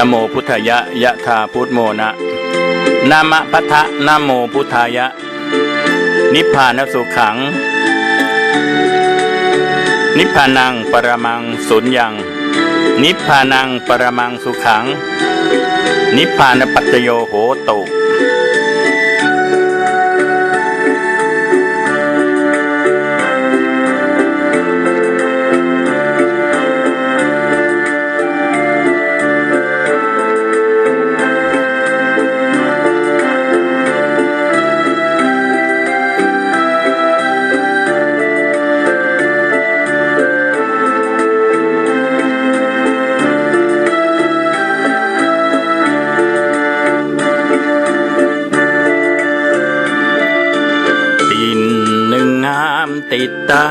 นโมพุทธายะยะธาพุทโมนะนามะพัทธะนโมพุทธายะ นิพพานสุขัง นิพพานังปรมังสุญญัง นิพพานังปรมังสุขัง นิพพานปัจโยโหตุ ติดตา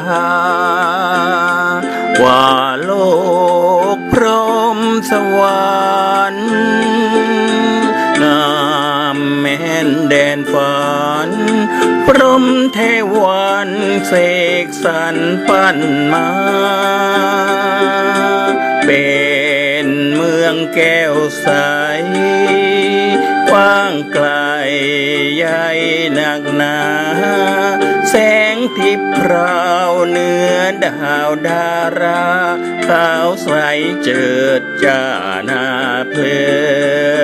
ว่าโลกพรหมสวรรค์งามแม่นแดนฝัน พรหมเทวันเสกสรรปั้นมา เป็นเมืองแก้วใสกว้างไกลใหญ่หนักหนา แสงทิพย์พราวเนื้อดาวดาราขาวใสเจิดจ้าหน้าเพลิ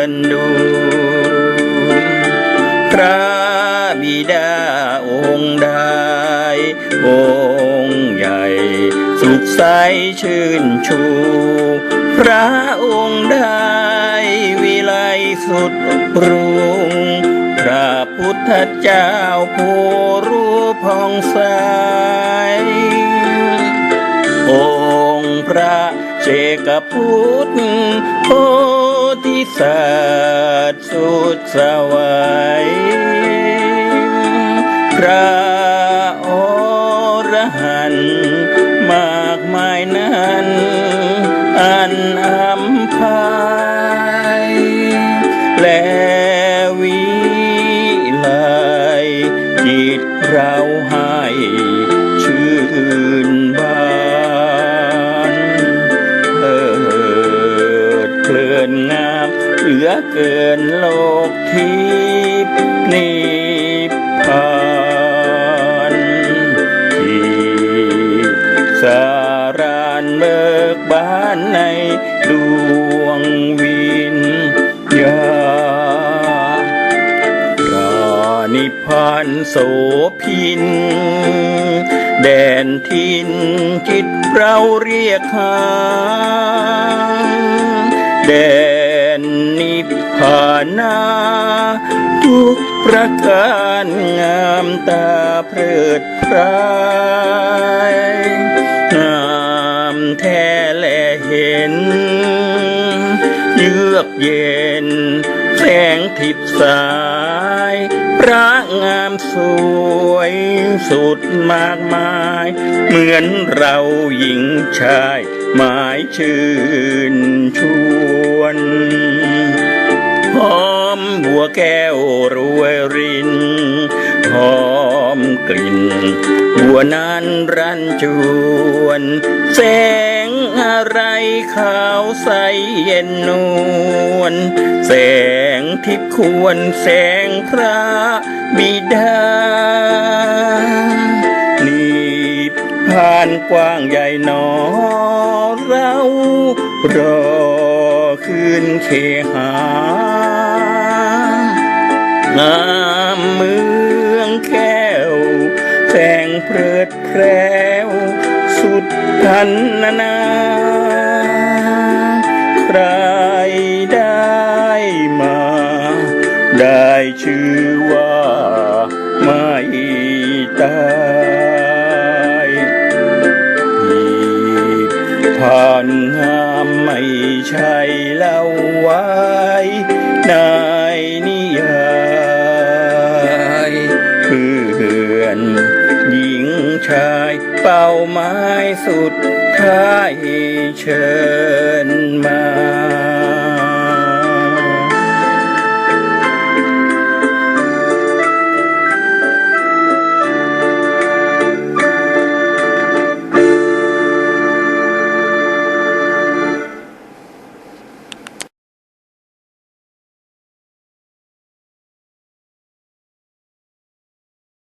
นดูพระบิดาองค์ใดองค์ใหญ่ สุขใสชื่นชู พระองค์ใดวิไลสุดปรุง ระพุทธเจ้าผู้รู้ผ่องใสองค์พระเจกพุทธโพธิสัตว์สุดสวัยพระ ให้ชื่นบานเพิดเพลินงามเหลือเกินโลกทิพนิพพานที่สารานเบิกบานในดวงวิานโสพิน แดนทินจิตเราเรียกหาแดนนิพพานาทุกประการงามตาเพลิดเพรายงามแท้และเห็น เยือกเย็น แสงทิพย์สาย พระงามสวยสุดมากมาย เหมือนเราหญิงชายหมายชื่นชวนหอมบัวแก้วรวยรินหอมกลิ่น บัวนั้นรันจวน แสงอะไรขาวใสเย็นนวลแสงที่ควรแสงพระบิดานี่ผ่านกว้างใหญ่หนอเรารอคืนเคหางามเมืองแก้วแส งเพลิดเพลวสุดพันนานาใครได้มา ได้ชื่อว่าไม่ตายที่ผ่านงามไม่ใช่เล่าว้ใชายเป่าไม้สุดท้ายเชิญมา